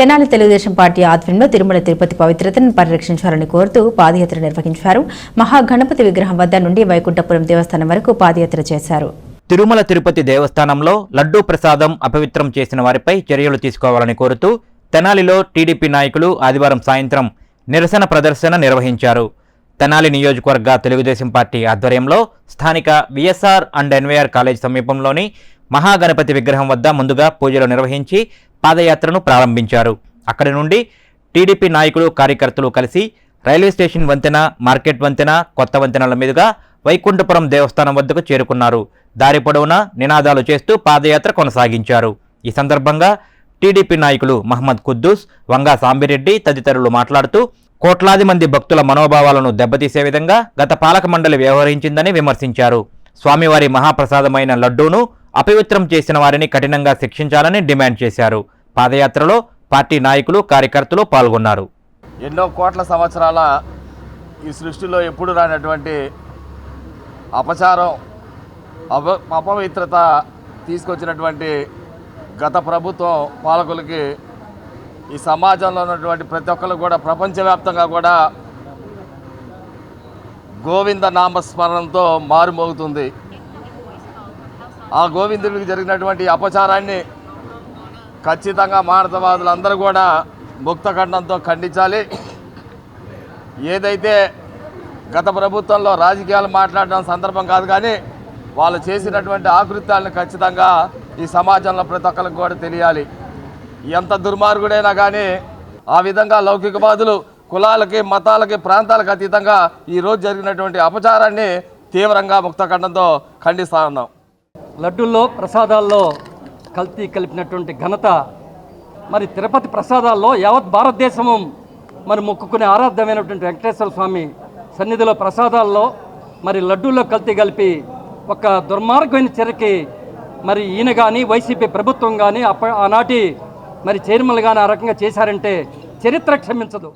Tenali Telugu Desam party ఆధ్వర్యంలో తిరుమల తిరుపతి పవిత్రతను పరిరక్షించాలని కోరుతూ పాదయాత్ర నిర్వహించారు. మహాగణపతి విగ్రహం వద్ద నుండి వైకుంఠపురం దేవస్థానం వరకు పాదయాత్ర చేశారు. తిరుమల తిరుపతి దేవస్థానంలో లడ్డూ ప్రసాదం అపవిత్రం చేసిన వారిపై చర్యలు తీసుకోవాలని కోరుతూ తెనాలిలో టీడీపీ నాయకులు ఆదివారం సాయంత్రం నిరసన ప్రదర్శన నిర్వహించారు. తెనాలి నియోజకవర్గ తెలుగుదేశం పార్టీ ఆధ్వర్యంలో స్థానిక విఎస్ఆర్ అండ్ ఎన్వైఆర్ కాలేజ్ సమీపంలోని మహాగణపతి విగ్రహం వద్ద ముందుగా పూజలు నిర్వహించి పాదయాత్రను ప్రారంభించారు. అక్కడి నుండి టీడీపీ నాయకులు కార్యకర్తలు కలిసి రైల్వే స్టేషన్ వంతెన మార్కెట్ వంతెన కొత్త వంతెనల మీదుగా వైకుంఠపురం దేవస్థానం వద్దకు చేరుకున్నారు. దారి పొడవునా నినాదాలు చేస్తూ పాదయాత్ర కొనసాగించారు. ఈ సందర్భంగా టీడీపీ నాయకులు మహమ్మద్ కుద్దూస్ వంగా సాంబిరెడ్డి తదితరులు మాట్లాడుతూ కోట్లాది మంది భక్తుల మనోభావాలను దెబ్బతీసే విధంగా గత పాలక మండలి వ్యవహరించిందని విమర్శించారు. స్వామివారి మహాప్రసాదమైన లడ్డూను అపవిత్రం చేసిన వారిని కఠినంగా శిక్షించాలని డిమాండ్ చేశారు. పాదయాత్రలో పార్టీ నాయకులు కార్యకర్తలు పాల్గొన్నారు. ఎన్నో కోట్ల సంవత్సరాల ఈ సృష్టిలో ఎప్పుడు రానటువంటి అపచారం అప అపవిత్రత తీసుకొచ్చినటువంటి గత ప్రభుత్వం పాలకులకి ఈ సమాజంలో ఉన్నటువంటి ప్రతి ఒక్కరు కూడా ప్రపంచవ్యాప్తంగా కూడా గోవింద నామస్మరణతో మారుమోగుతుంది. ఆ గోవిందుడికి జరిగినటువంటి అపచారాన్ని ఖచ్చితంగా మానవవాదులందరూ కూడా ముక్తఖండంతో ఖండించాలి. ఏదైతే గత ప్రభుత్వంలో రాజకీయాలు మాట్లాడడం సందర్భం కాదు కానీ వాళ్ళు చేసినటువంటి ఆకృత్యాలను ఖచ్చితంగా ఈ సమాజంలో ప్రతి ఒక్కరికి కూడా తెలియాలి. ఎంత దుర్మార్గుడైనా కానీ ఆ విధంగా లౌకికవాదులు కులాలకి మతాలకి ప్రాంతాలకు అతీతంగా ఈరోజు జరిగినటువంటి అపచారాన్ని తీవ్రంగా ముక్తఖండంతో ఖండిస్తా ఉన్నాం. లడ్డూల్లో ప్రసాదాల్లో కల్తీ కలిపినటువంటి ఘనత. మరి తిరుపతి ప్రసాదాల్లో యావత్ భారతదేశము మరి మొక్కుకునే ఆరాధ్యమైనటువంటి వెంకటేశ్వర స్వామి సన్నిధిలో ప్రసాదాల్లో మరి లడ్డూల్లో కల్తీ కలిపి ఒక దుర్మార్గమైన చర్యకి మరి ఈయన కానీ వైసీపీ ప్రభుత్వం కానీ అప్ప ఆనాటి మరి చైర్మన్లు కానీ ఆ రకంగా చేశారంటే చరిత్ర క్షమించదు.